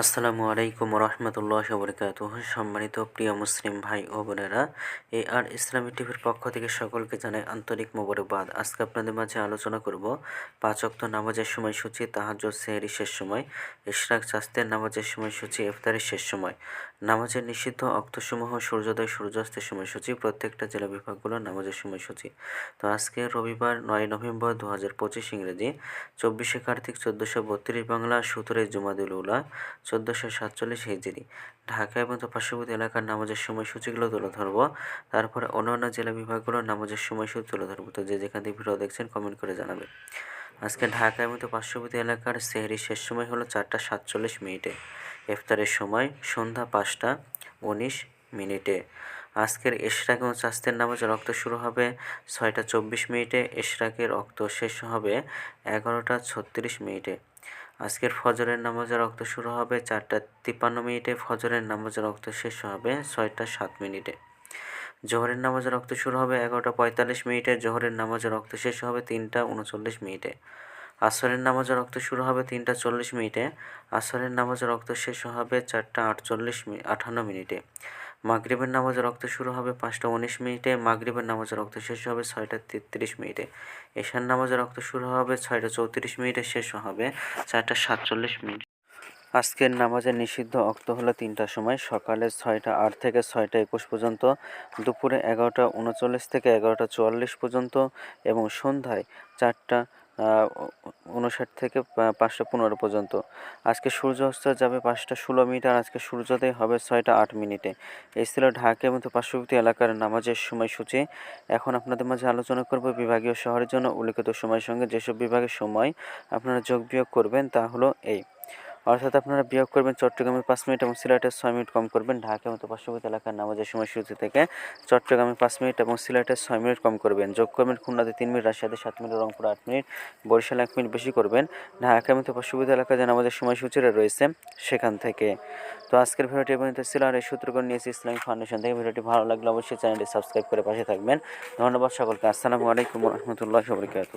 আসসালামু আলাইকুম রহমতুল্লাহ বরকাত সম্মানিত প্রিয় মুসলিম ভাই ও বোনেরা, এ আর ইসলামী টিভির পক্ষ থেকে সকলকে জানাই আন্তরিক মোবারকবাদ। আজকে আপনাদের মাঝে আলোচনা করব পাঁচ অক্ত নামাজের সময়সূচি তাহাজ সেহরি শেষ সময়, ইশরাক, চাস্তের নামাজের সময়সূচি, ইফতারের শেষ সময়। নামাজের নিষিদ্ধ অক্তসমূহ, সূর্যোদয়, সূর্যাস্তের সময়সূচি, প্রত্যেকটা জেলা বিভাগগুলো নামাজের সময়সূচি। তো আজকে রবিবার নয় নভেম্বর দু পঁচিশ ইংরেজি, চব্বিশে কার্তিক চোদ্দোশো বত্রিশ বাংলা সতেরোই জুমাদুল উলা চোদ্দোশো সাতচল্লিশ হিজড়ি। ঢাকা এবং পার্শ্ববর্তী এলাকার নামাজের সময়সূচিগুলো তুলে ধরবো। তারপরে অন্যান্য জেলা বিভাগগুলোর নামাজের সময়সূচি তুলে ধরবো। তো যে যেখান থেকে ভিডিও দেখছেন কমেন্ট করে জানাবেন। আজকে ঢাকা এবং পার্শ্ববর্তী এলাকার সেহরি শেষ সময় হলো চারটা সাতচল্লিশ মিনিটে। ইফতারের সময় সন্ধ্যা পাঁচটা উনিশ মিনিটে। আজকের এশরাক এবং চাস্তের নামাজের রক্ত শুরু হবে ছয়টা চব্বিশ মিনিটে। এশরাকের রক্ত শেষ হবে এগারোটা ছত্রিশ মিনিটে। আজকের ফজরের নামাজের রক্ত শুরু হবে চারটা তিপ্পান্ন মিনিটে, ফজরের নামাজের রক্ত শেষ হবে ছয়টা সাত মিনিটে। জোহরের নামাজের রক্ত শুরু হবে এগারোটা পঁয়তাল্লিশ মিনিটে, জোহরের নামাজের রক্ত শেষ হবে তিনটা উনচল্লিশ মিনিটে। আসরের নামাজের রক্ত শুরু হবে তিনটা চল্লিশ মিনিটে, আসরের নামাজের রক্ত শেষ হবে চারটা আটচল্লিশ আটান্ন মিনিটে। মাগরিবের নামাজের রক্ত শুরু হবে পাঁচটা উনিশ মিনিটে, মাগরিবের নামাজের রক্ত শেষ হবে ছয়টা তেত্রিশ মিনিটে। এশার নামাজের রক্ত শুরু হবে ছয়টা চৌত্রিশ মিনিটে, শেষ হবে চারটা সাতচল্লিশ মিনিট। আজকের নামাজের নিষিদ্ধ অক্ত হলো তিনটার সময়, সকালে ছয়টা আট থেকে ছয়টা একুশ পর্যন্ত, দুপুরে এগারোটা উনচল্লিশ থেকে এগারোটা চুয়াল্লিশ পর্যন্ত এবং সন্ধ্যায় চারটা উনষাট থেকে পাঁচশো পনেরো পর্যন্ত। আজকে সূর্য অস্ত যাবে পাঁচটা ষোলো মিনিট আর আজকে সূর্যোদয় হবে ছয়টা আট মিনিটে। এই ছিল ঢাকা এবং পার্শ্ববর্তী এলাকার নামাজের সময়সূচি। এখন আপনাদের মাঝে আলোচনা করব বিভাগীয় শহরের জন্য। উল্লেখিত সময়ের সঙ্গে যেসব বিভাগের সময় আপনারা যোগ বিয়োগ করবেন তা হলো এই। অর্থাৎ আপনারা বিয়োগ করবেন চট্টগ্রামে পাঁচ মিনিট এবং সিলেটের ছয় মিনিট কম করবেন। ঢাকা মতো পার্শ্ববর্তী এলাকার নামাজের সময়সূচি থেকে চট্টগ্রামে পাঁচ মিনিট এবং সিলেটের ছয় মিনিট কম করবেন। যোগ করবেন খুলনাতে তিন মিনিট, রাজশাহীতে সাত মিনিট, রংপুর আট মিনিট, বরিশাল এক মিনিট বেশি করবেন। ঢাকা মতো পার্শ্ববর্তী এলাকায় যে নামাজের সময়সূচিটা রয়েছে সেখান থেকে। তো আজকের ভিডিওটি পর্যন্ত ছিল আর এই সূত্রকর নিয়েছি ইসলামিক ফাউন্ডেশন থেকে। ভিডিওটি ভালো লাগলে অবশ্যই চ্যানেলটি সাবস্ক্রাইব করে পাশে থাকবেন। ধন্যবাদ সকলকে। আসসালামু আলাইকুম রহমতুল্লাহ সবরিকাত